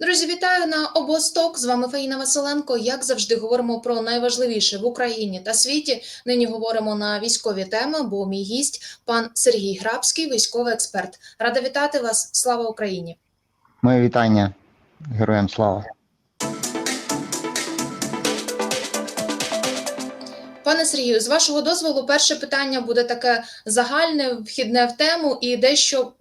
Друзі, вітаю на обосток. З вами Фаїна Василенко. Як завжди, говоримо про найважливіше в Україні та світі. Нині говоримо на військові теми. Бо мій гість пан Сергій Грабський, військовий експерт. Рада вітати вас. Слава Україні! Моє вітання героям слава. Пане Сергію, з вашого дозволу, перше питання буде таке загальне, вхідне в тему і дещо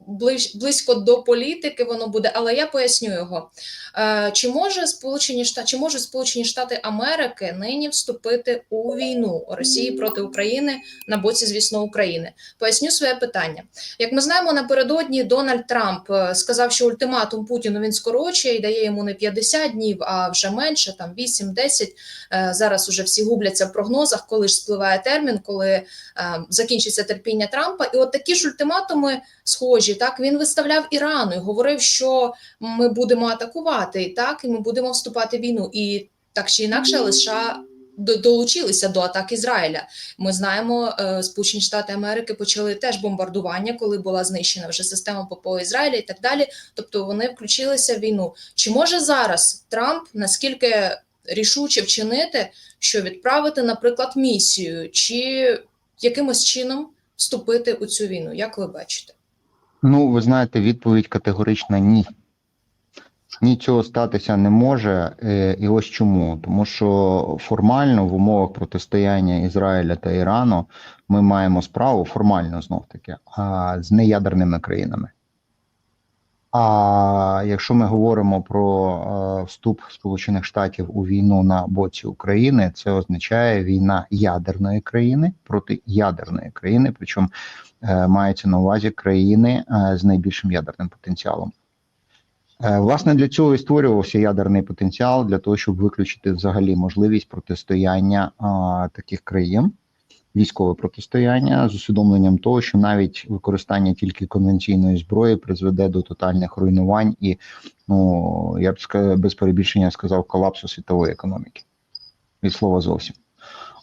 близько до політики воно буде, але я поясню його. Е, чи може Сполучені Штати, чи можуть Сполучені Штати Америки нині вступити у війну Росії проти України на боці, звісно, України? Поясню своє питання. Як ми знаємо, напередодні Дональд Трамп е, сказав, що ультиматум Путіну він скорочує і дає йому не 50 днів, а вже менше, там 8-10. Е, Зараз уже всі губляться в прогнозах, коли ж спливає термін, коли е, закінчиться терпіння Трампа. І от такі ж ультиматуми схожі. Так він виставляв Ірану і говорив, що ми будемо атакувати, так і ми будемо вступати в війну. І так чи інакше, США долучилися до атак Ізраїля. Ми знаємо, е, Сполучені Штати Америки почали теж бомбардування, коли була знищена вже система ППО Ізраїля і так далі. Тобто вони включилися в війну. Чи може зараз Трамп наскільки рішуче вчинити, що відправити, наприклад, місію, чи якимось чином вступити у цю війну? Як ви бачите? Ну, ви знаєте, відповідь категорична ні. Ні, цього статися не може. е, І ось чому. Тому що формально в умовах протистояння Ізраїля та Ірану ми маємо справу формально знов таки з неядерними країнами. А якщо ми говоримо про е, вступ Сполучених Штатів у війну на боці України, це означає війна ядерної країни проти ядерної країни, причому е, мається на увазі країни е, з найбільшим ядерним потенціалом. Власне, для цього і створювався ядерний потенціал для того, щоб виключити взагалі можливість протистояння таких країн, військове протистояння з усвідомленням того, що навіть використання тільки конвенційної зброї призведе до тотальних руйнувань і, ну я б сказав, без перебільшення сказав, колапсу світової економіки. Від слова зовсім.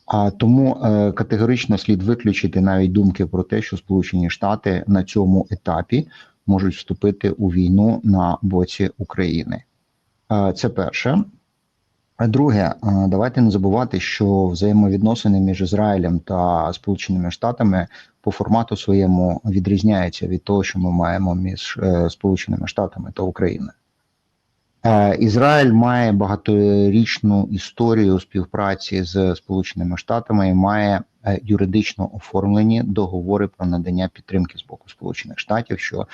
А тому е, категорично слід виключити навіть думки про те, що Сполучені Штати на цьому етапі можуть вступити у війну на боці України. Е, Це перше. Друге, давайте не забувати, що взаємовідносини між Ізраїлем та Сполученими Штатами по формату своєму відрізняються від того, що ми маємо між е, Сполученими Штатами та Україною. Е, Ізраїль має багаторічну історію співпраці з Сполученими Штатами і має юридично оформлені договори про надання підтримки з боку Сполучених Штатів, що,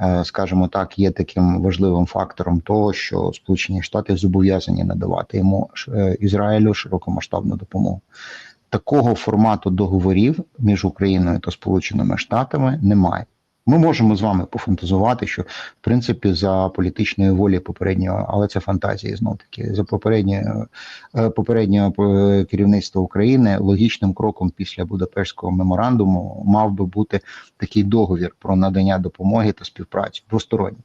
е, скажімо так, є таким важливим фактором того, що Сполучені Штати зобов'язані надавати йому е, Ізраїлю широкомасштабну допомогу. Такого формату договорів між Україною та Сполученими Штатами немає. Ми можемо з вами пофантазувати, що в принципі за політичної волі попереднього, але це фантазії знов таки за попереднього е, попереднього е, керівництва України логічним кроком після Будапештського меморандуму мав би бути такий договір про надання допомоги та співпрацю двосторонній.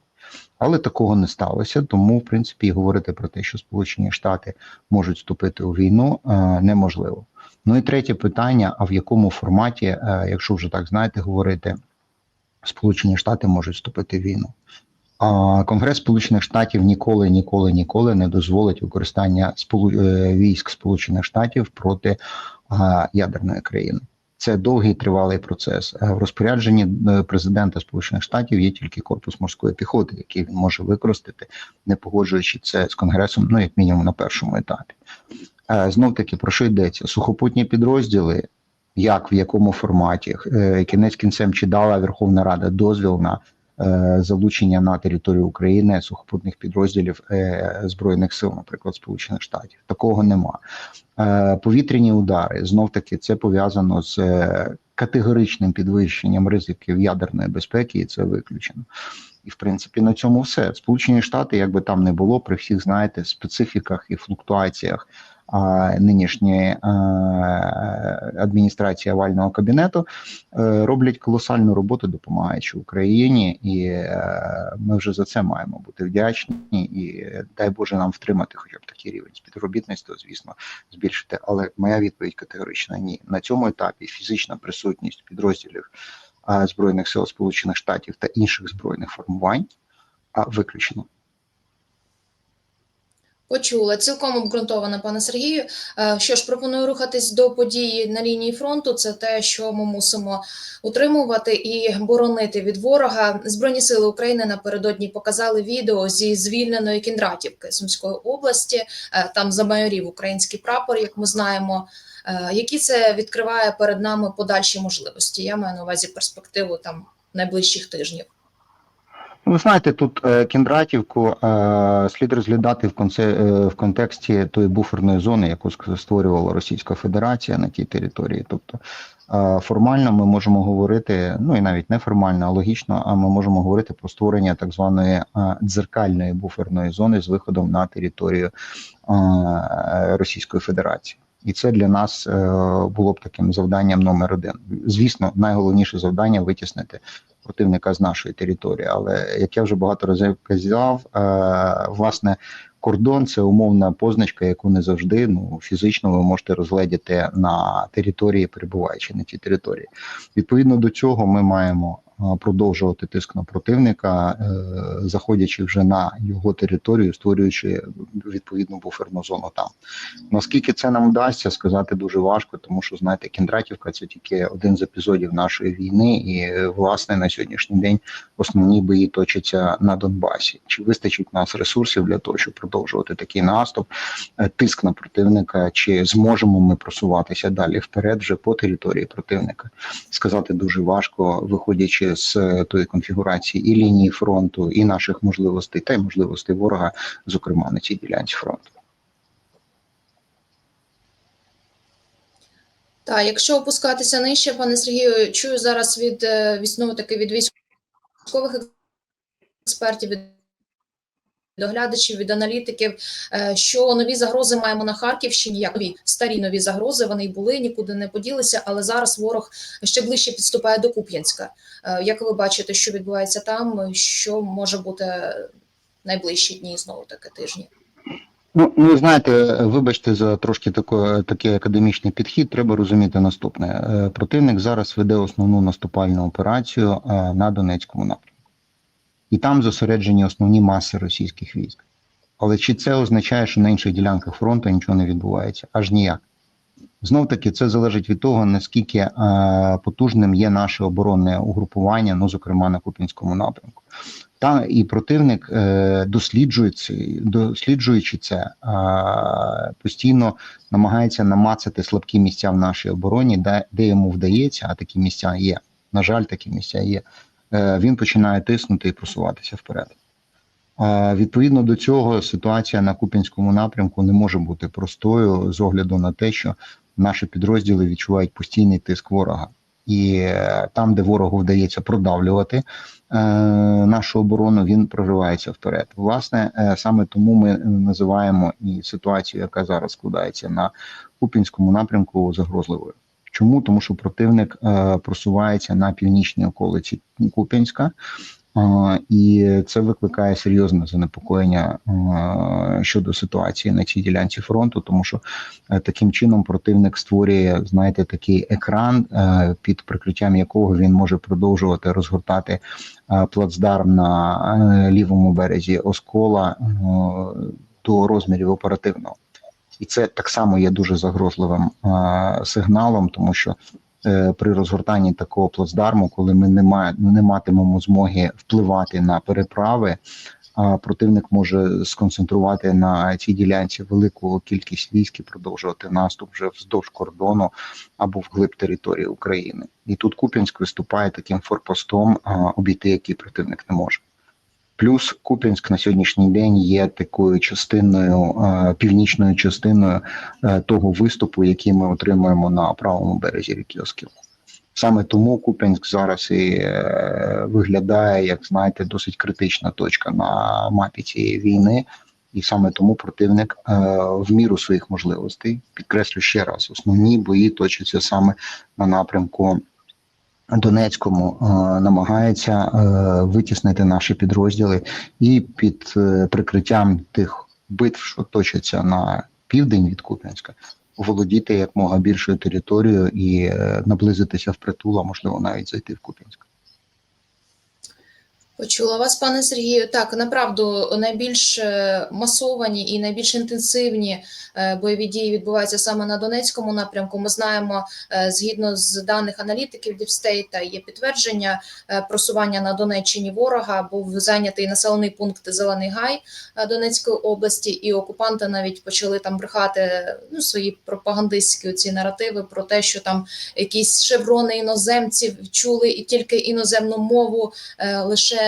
Але такого не сталося, тому в принципі говорити про те, що Сполучені Штати можуть вступити у війну, е, неможливо. Ну і третє питання: а в якому форматі, якщо вже так знаєте, говорити, Сполучені Штати можуть вступити в війну? А Конгрес Сполучених Штатів ніколи, ніколи, ніколи не дозволить використання е, військ Сполучених Штатів проти ядерної країни. Це довгий тривалий процес. Е, В розпорядженні е, президента Сполучених Штатів є тільки корпус морської піхоти, який він може використати, не погоджуючи це з конгресом, ну як мінімум на першому етапі. Знов таки про що йдеться? Сухопутні підрозділи, як в якому форматі, Е, кінець кінцем чи дала Верховна Рада дозвіл на е, залучення на територію України сухопутних підрозділів е, збройних сил, наприклад, Сполучених Штатів. Такого нема. Повітряні удари знов таки це пов'язано з категоричним підвищенням ризиків ядерної безпеки, і це виключено. І в принципі на цьому все. Сполучені Штати, як би там не було, при всіх знаєте специфіках і флуктуаціях нинішньої а, адміністрації овального кабінету е, роблять колосальну роботу, допомагаючи Україні, і е, ми вже за це маємо бути вдячні. І е, дай Боже нам втримати, хоча б такий рівень співробітництва, звісно, збільшити. Але моя відповідь категорична ні. На цьому етапі фізична присутність підрозділів збройних сил Сполучених Штатів та інших збройних формувань а, виключено. Почула цілком обґрунтовано, пане Сергію. Е, Що ж, пропоную рухатись до події на лінії фронту. Це те, що ми мусимо утримувати і боронити від ворога. Збройні сили України напередодні показали відео зі звільненої Кіндратівки Сумської області. Е, Там замайорів український прапор, як ми знаємо. Е, Які це відкриває перед нами подальші можливості? Я маю на увазі перспективу там найближчих тижнів. Ви знаєте, тут е, Кіндратівку е, слід розглядати в, конце, е, в контексті тої буферної зони, яку створювала Російська Федерація на тій території. Тобто формально ми можемо говорити, ну і навіть неформально, а логічно, а ми можемо говорити про створення так званої дзеркальної буферної зони з виходом на територію Російської Федерації. І це для нас е, було б таким завданням номер один. Звісно, найголовніше завдання витіснити противника з нашої території. Але як я вже багато разів казав, е, власне, кордон це умовна позначка, яку не завжди ну фізично ви можете розгледіти на території, перебуваючи на тій території. Відповідно до цього, ми маємо продовжувати тиск на противника, е, заходячи вже на його територію, створюючи відповідну буферну зону там. Наскільки це нам вдасться сказати дуже важко, тому що знаєте, Кіндратівка це тільки один з епізодів нашої війни, і е, власне на сьогоднішній день основні бої точаться на Донбасі. Чи вистачить нас ресурсів для того, щоб продовжувати такий наступ, е, тиск на противника? Чи зможемо ми просуватися далі вперед вже по території противника? Сказати дуже важко, виходячи з е, тої конфігурації і лінії фронту, і наших можливостей, та й можливостей ворога, зокрема на цій ділянці фронту. Так, якщо опускатися нижче, пане Сергію, чую зараз від е, знову таки від військових експертів, від доглядачів, від аналітиків, е, що нові загрози маємо на Харківщині, як нові старі нові загрози. Вони й були, нікуди не поділися, але зараз ворог ще ближче підступає до Куп'янська. Е, Як ви бачите, що відбувається там, що може бути найближчі дні, знову таки тижні? Ну, ну знаєте, вибачте за трошки тако, такий академічний підхід. Треба розуміти наступне: Е, противник зараз веде основну наступальну операцію на Донецькому напрямку, і там зосереджені основні маси російських військ. Але чи це означає, що на інших ділянках фронту нічого не відбувається? Аж ніяк. Знов таки, це залежить від того, наскільки е, потужним є наше оборонне угрупування, ну зокрема на Купінському напрямку. Та і противник е, досліджується, досліджуючи це, е, постійно намагається намацати слабкі місця в нашій обороні, де, де йому вдається, а такі місця є. На жаль, такі місця є. Е, він починає тиснути і просуватися вперед. Відповідно до цього, ситуація на Купінському напрямку не може бути простою з огляду на те, що наші підрозділи відчувають постійний тиск ворога. І е, там, де ворогу вдається продавлювати е, нашу оборону, він проривається вперед. Власне, саме тому ми називаємо і ситуацію, яка зараз складається на Купінському напрямку, загрозливою. Чому? Тому що противник е, просувається на північній околиці Куп'янська, е, і це викликає серйозне занепокоєння е, щодо ситуації на цій ділянці фронту, тому що таким чином противник створює, знаєте, такий екран, під прикриттям якого він може продовжувати розгортати плацдарм на лівому березі Оскола до розмірів оперативного. І це так само є дуже загрозливим е, сигналом, тому що е, при розгортанні такого плацдарму, коли ми не, має, не матимемо змоги впливати на переправи, а противник може сконцентрувати на цій ділянці велику кількість військ і продовжувати наступ вже вздовж кордону або вглиб території України. І тут Куп'янськ виступає таким форпостом, обійти який противник не може. Плюс Куп'янськ на сьогоднішній день є такою частиною, е, північною частиною е, того виступу, який ми отримуємо на правому березі ріки Оскіл. Саме тому Куп'янськ зараз і е, виглядає, як знаєте, досить критична точка на мапі цієї війни, і саме тому противник в міру своїх можливостей, підкреслю ще раз, основні бої точаться саме на напрямку Донецькому е, намагається е, витіснити наші підрозділи і під е, прикриттям тих битв, що точаться на південь від Куп'янська, володіти якмога більшою територією і наблизитися в притул, а можливо навіть зайти в Куп'янськ. Почула вас, пане Сергію. Так, направду найбільш е, масовані і найбільш інтенсивні е, бойові дії відбуваються саме на Донецькому напрямку. Ми знаємо, е, згідно з даних аналітиків Діпстейта, є підтвердження просування на Донеччині ворога. Був зайнятий населений пункт Зелений Гай Донецької області, і окупанти навіть почали там брехати ну, свої пропагандистські ці наративи про те, що там якісь шеврони іноземців чули і тільки іноземну мову е,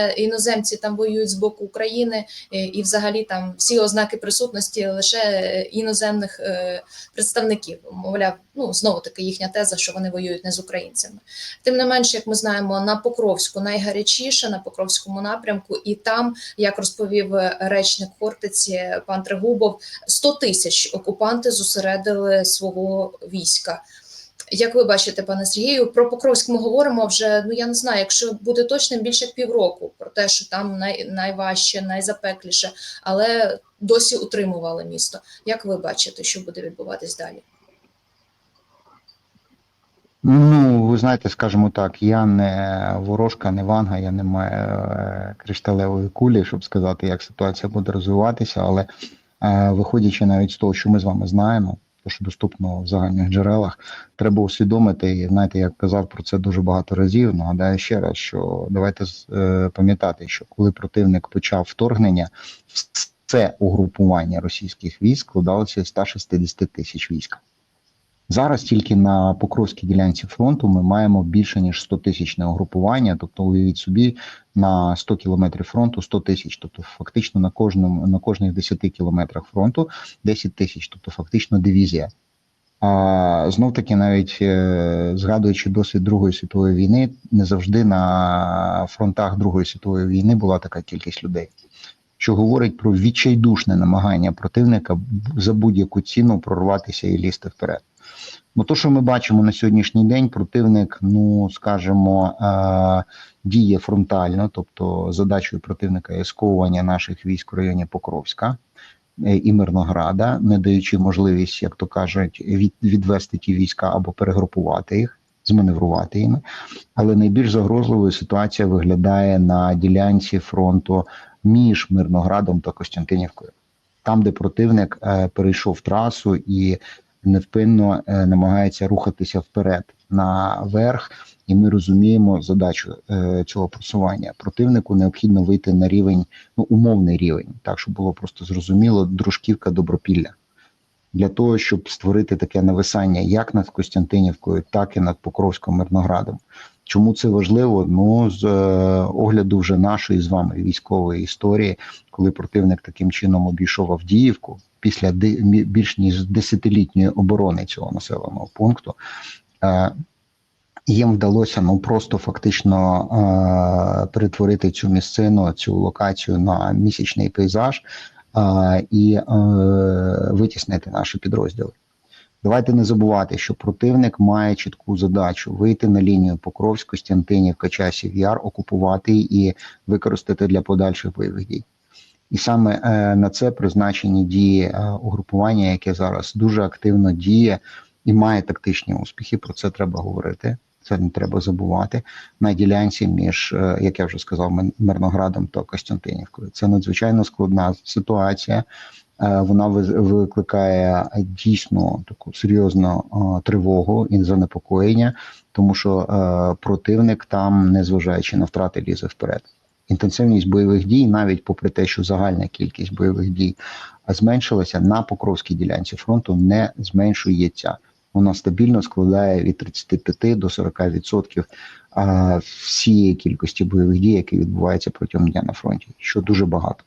іноземці там воюють з боку України, е, і взагалі там всі ознаки присутності лише е, іноземних е, представників. Мовляв, ну знову таки їхня теза, що вони воюють не з українцями. Тим не менше, як ми знаємо, на Покровську найгарячіше на Покровському напрямку, і там, як розповів речник Хортиці пан Трегубов, 100 тисяч окупанти зосередили свого війська. Як ви бачите, пане Сергію, про Покровськ ми говоримо вже. Ну я не знаю, якщо буде точним більше півроку, про те, що там най, найважче, найзапекліше, але досі утримували місто. Як ви бачите, що буде відбуватись далі? Ну, ви знаєте, скажімо так, я не ворожка, не ванга, я не маю е, кришталевої кулі, щоб сказати, як ситуація буде розвиватися, але е, виходячи навіть з того, що ми з вами знаємо, то що доступно в загальних джерелах, треба усвідомити, і знаєте, я казав про це дуже багато разів. Нагадаю ще раз, що давайте е, пам'ятати, що коли противник почав вторгнення, це угрупування російських військ складалося з 160 тисяч військ. Зараз тільки на Покровській ділянці фронту ми маємо більше ніж 100 тисячне угрупування, тобто уявіть собі на 100 кілометрів фронту 100 тисяч, тобто фактично на кожному на кожних 10 кілометрах фронту 10 тисяч, тобто фактично дивізія. А знов таки, навіть е, згадуючи досвід Другої світової війни, не завжди на фронтах Другої світової війни була така кількість людей. Що говорить про відчайдушне намагання противника за будь-яку ціну прорватися і лізти вперед. Бо то, що ми бачимо на сьогоднішній день, противник, ну скажімо, е, діє фронтально, тобто задачою противника є сковування наших військ в районі Покровська е, і Мирнограда, не даючи можливість, як то кажуть, від, відвести ті війська або перегрупувати їх, зманеврувати їми. Але найбільш загрозливою ситуація виглядає на ділянці фронту між Мирноградом та Костянтинівкою, там, де противник е, перейшов трасу і невпинно е, намагається рухатися вперед наверх, і ми розуміємо задачу е, цього просування. Противнику необхідно вийти на рівень, ну умовний рівень, так щоб було просто зрозуміло, дружківка добропілля. Для того щоб створити таке нависання як над Костянтинівкою, так і над Покровським Мирноградом. Чому це важливо? Ну з е, огляду вже нашої з вами військової історії, коли противник таким чином обійшов Авдіївку після більш ніж десятилітньої оборони цього населеного пункту. Е, їм вдалося ну просто фактично е, перетворити цю місцину, цю локацію на місячний пейзаж е, і е, витіснити наші підрозділи. Давайте не забувати, що противник має чітку задачу вийти на лінію Покровськ, Костянтинівка, Часів Яр, окупувати і використати для подальших бойових дій. І саме е, на це призначені дії е, угрупування, яке зараз дуже активно діє і має тактичні успіхи. Про це треба говорити. Це не треба забувати на ділянці між, е, як я вже сказав, Мир- Мирноградом та Костянтинівкою. Це надзвичайно складна ситуація. Вона викликає дійсно таку серйозну тривогу і занепокоєння, тому що противник там, незважаючи на втрати, лізе вперед. Інтенсивність бойових дій, навіть попри те, що загальна кількість бойових дій зменшилася на Покровській ділянці фронту, не зменшується. Вона стабільно складає від 35 до 40% всієї кількості бойових дій, які відбуваються протягом дня на фронті, що дуже багато.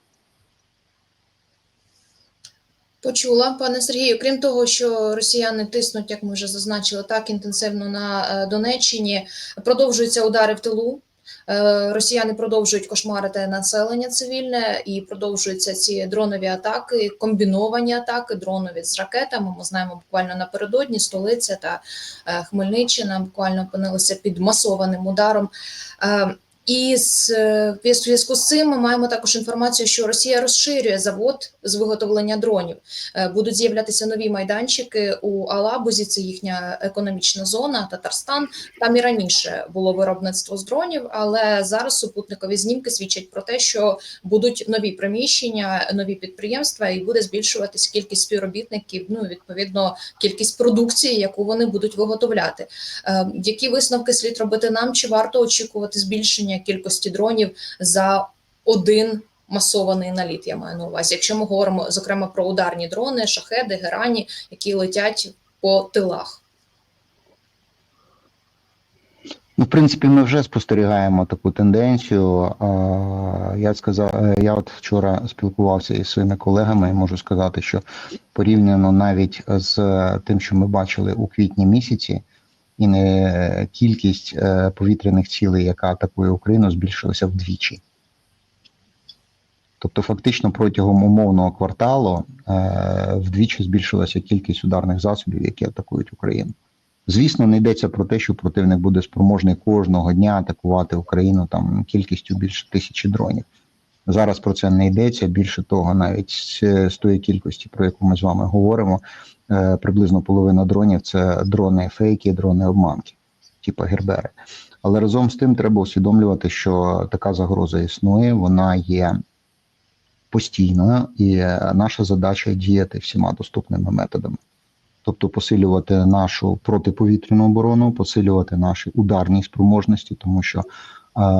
Почула, пане Сергію. Крім того, що росіяни тиснуть, як ми вже зазначили, так інтенсивно на е, Донеччині, продовжуються удари в тилу. Е, Росіяни продовжують кошмарити населення цивільне і продовжуються ці дронові атаки, комбіновані атаки, дронові з ракетами. Ми знаємо, буквально напередодні столиця та е, Хмельниччина буквально опинилися під масованим ударом. І з е, в зв'язку з цим ми маємо також інформацію, що Росія розширює завод з виготовлення дронів. Е, Будуть з'являтися нові майданчики у Алабузі. Це їхня економічна зона, Татарстан. Там і раніше було виробництво з дронів, але зараз супутникові знімки свідчать про те, що будуть нові приміщення, нові підприємства, і буде збільшуватись кількість співробітників. Ну відповідно, кількість продукції, яку вони будуть виготовляти. Е, Які висновки слід робити нам? Чи варто очікувати збільшення кількості дронів за один масований наліт? Я маю на увазі, якщо ми говоримо зокрема про ударні дрони, шахеди, герані, які летять по тилах. Ну, в принципі, ми вже спостерігаємо таку тенденцію. Я сказав, е, я от вчора спілкувався із своїми колегами, і можу сказати, що порівняно навіть з тим, що ми бачили у квітні місяці, і не кількість е, повітряних цілей, яка атакує Україну, збільшилася вдвічі. Тобто, фактично протягом умовного кварталу е, вдвічі збільшилася кількість ударних засобів, які атакують Україну. Звісно, не йдеться про те, що противник буде спроможний кожного дня атакувати Україну там кількістю більше тисячі дронів. Зараз про це не йдеться. Більше того, навіть з, тої кількості, про яку ми з вами говоримо, е, приблизно половина дронів це дрони фейки, дрони обманки, типу Гербери. Але разом з тим треба усвідомлювати, що така загроза існує, вона є постійною, і наша задача діяти всіма доступними методами тобто посилювати нашу протиповітряну оборону, посилювати наші ударні спроможності, тому що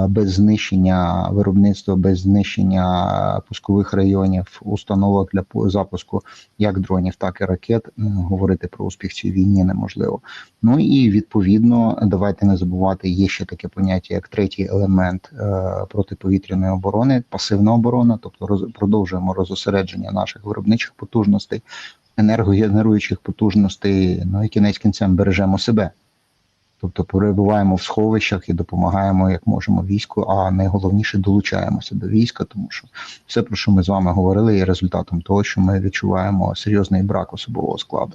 без знищення виробництва, без знищення пускових районів, установок для запуску як дронів, так і ракет, говорити про успіх цій війні неможливо. Ну і відповідно, давайте не забувати, є ще таке поняття, як третій елемент е, протиповітряної оборони, пасивна оборона, тобто роз, продовжуємо розосередження наших виробничих потужностей енергогенеруючих потужностей, ну і кінець кінцем бережемо себе. Тобто перебуваємо в сховищах і допомагаємо як можемо війську, а найголовніше долучаємося до війська, тому що все, про що ми з вами говорили, є результатом того, що ми відчуваємо серйозний брак особового складу.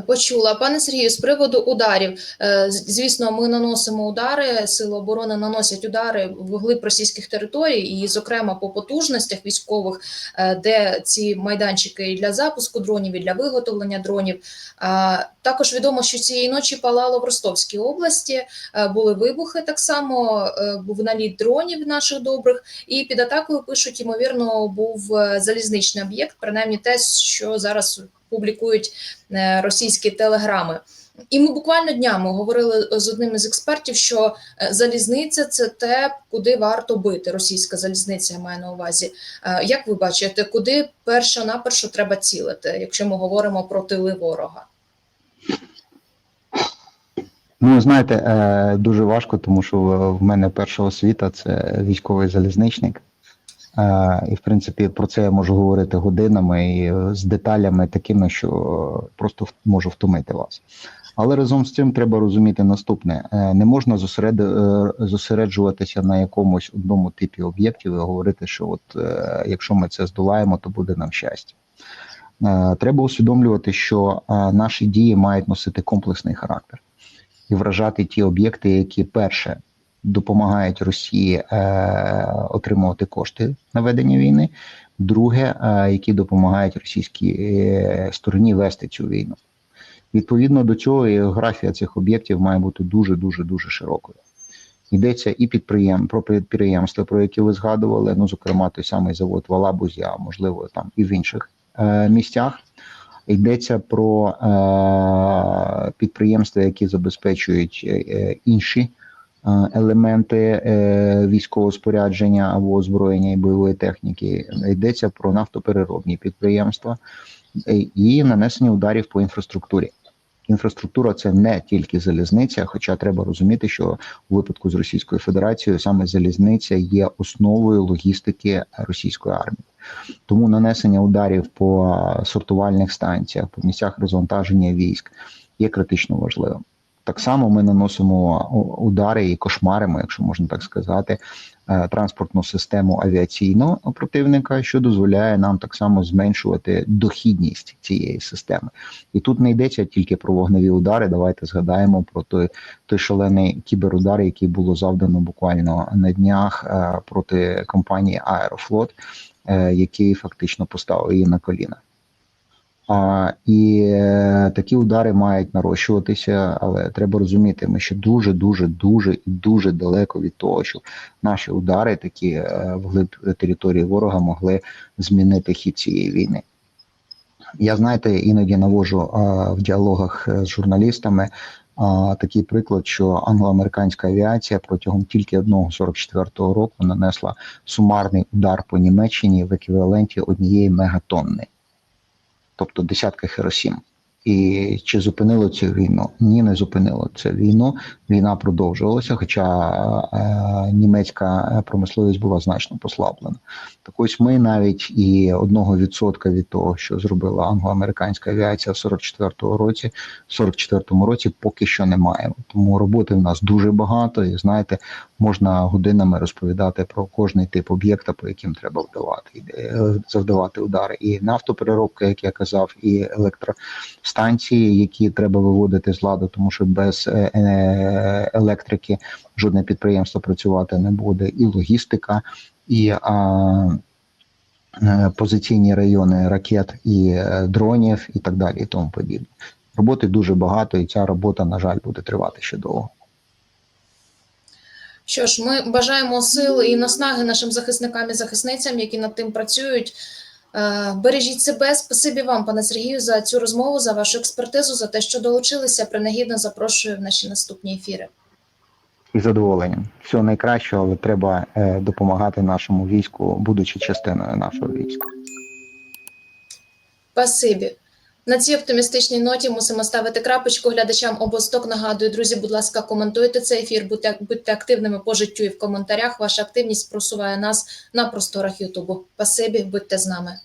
Почула пане Сергію з приводу ударів. Е, Звісно, ми наносимо удари. Сили оборони наносять удари в глиб російських територій, і, зокрема, по потужностях військових, е, де ці майданчики для запуску дронів, і для виготовлення дронів. Також відомо, що цієї ночі палало в Ростовській області. е, Були вибухи так само. Був наліт дронів наших добрих, і під атакою пишуть, ймовірно, був залізничний об'єкт, принаймні те, що зараз публікують е, російські телеграми. І ми буквально днями говорили з одним із експертів, що е, залізниця це те, куди варто бити. Російська залізниця я маю на увазі. Е, Як ви бачите, куди перша напершу треба цілити, якщо ми говоримо про тили ворога? Ну, знаєте, дуже важко, тому що в мене перша освіта це військовий залізничник. І, в принципі, про це я можу говорити годинами і е, з деталями такими, що просто можу втомити вас. Але разом з цим треба розуміти наступне: Е, не можна е, зосереджуватися на якомусь одному типі об'єктів і говорити, що от якщо ми це здолаємо, то буде нам щастя. Треба усвідомлювати, що наші дії мають носити комплексний характер і вражати ті об'єкти, які перше допомагають Росії е, отримувати кошти на ведення війни, друге, е, які допомагають російській е, стороні вести цю війну. Відповідно до цього, географія цих об'єктів має бути дуже дуже дуже широкою. Йдеться і підприєм про підприємства, про які ви згадували. Ну, зокрема, той самий завод в Алабузі, а можливо там і в інших е, місцях. Йдеться про е, підприємства, які забезпечують е, інші е, елементи е, військового спорядження або озброєння і бойової техніки. Йдеться про нафтопереробні підприємства е, і нанесення ударів по інфраструктурі. Інфраструктура це не тільки залізниця, хоча треба розуміти, що у випадку з Російською Федерацією саме залізниця є основою логістики російської армії. Тому нанесення ударів по сортувальних станціях, по місцях розвантаження військ є критично важливим. Так само ми наносимо удари і кошмаримо, якщо можна так сказати, е, транспортну систему авіаційного противника, що дозволяє нам так само зменшувати дохідність цієї системи. І тут не йдеться тільки про вогневі удари. Давайте згадаємо про той, той шалений кіберудар, який було завдано буквально на днях е, проти компанії Аерофлот, е, який фактично поставив її на коліна. А, і е, такі удари мають нарощуватися, але треба розуміти, ми ще дуже, дуже, дуже і дуже далеко від того, щоб наші удари, такі е, вглиб території ворога, могли змінити хід цієї війни. Я знаєте, іноді навожу а, в діалогах е, з журналістами а, такий приклад, що англо-американська авіація протягом тільки одного 44-го року нанесла сумарний удар по Німеччині в еквіваленті однієї мегатонни тобто десятки Хіросім. І чи зупинило цю війну? Ні, не зупинило цю війну. Війна продовжувалася, хоча е, німецька промисловість була значно послаблена. Так ось ми навіть і одного відсотка від того, що зробила англо-американська авіація в 44-му році, в 44-му році поки що не маємо. Тому роботи в нас дуже багато, і знаєте, можна годинами розповідати про кожний тип об'єкта, по яким треба вдавати е, завдавати удари. І нафтопереробка, як я казав, і електростанції, які треба виводити з ладу, тому що без е, е, електрики жодне підприємство працювати не буде, і логістика, і а, е, позиційні райони ракет і дронів, і так далі, і тому подібне. Роботи дуже багато, і ця робота, на жаль, буде тривати ще довго. Що ж, ми бажаємо сил і наснаги нашим захисникам і захисницям, які над тим працюють. Е, Бережіть себе. Спасибі вам, пане Сергію, за цю розмову, за вашу експертизу, за те, що долучилися. Принагідно запрошую в наші наступні ефіри. І задоволенням. Всього найкращого, але треба е, допомагати нашому війську, будучи частиною нашого війська. Спасибі. На цій оптимістичній ноті мусимо ставити крапочку глядачам обосток. Нагадую, друзі, будь ласка, коментуйте цей ефір, будьте, будьте активними по життю і в коментарях. Ваша активність просуває нас на просторах Ютубу. Спасибі, будьте з нами.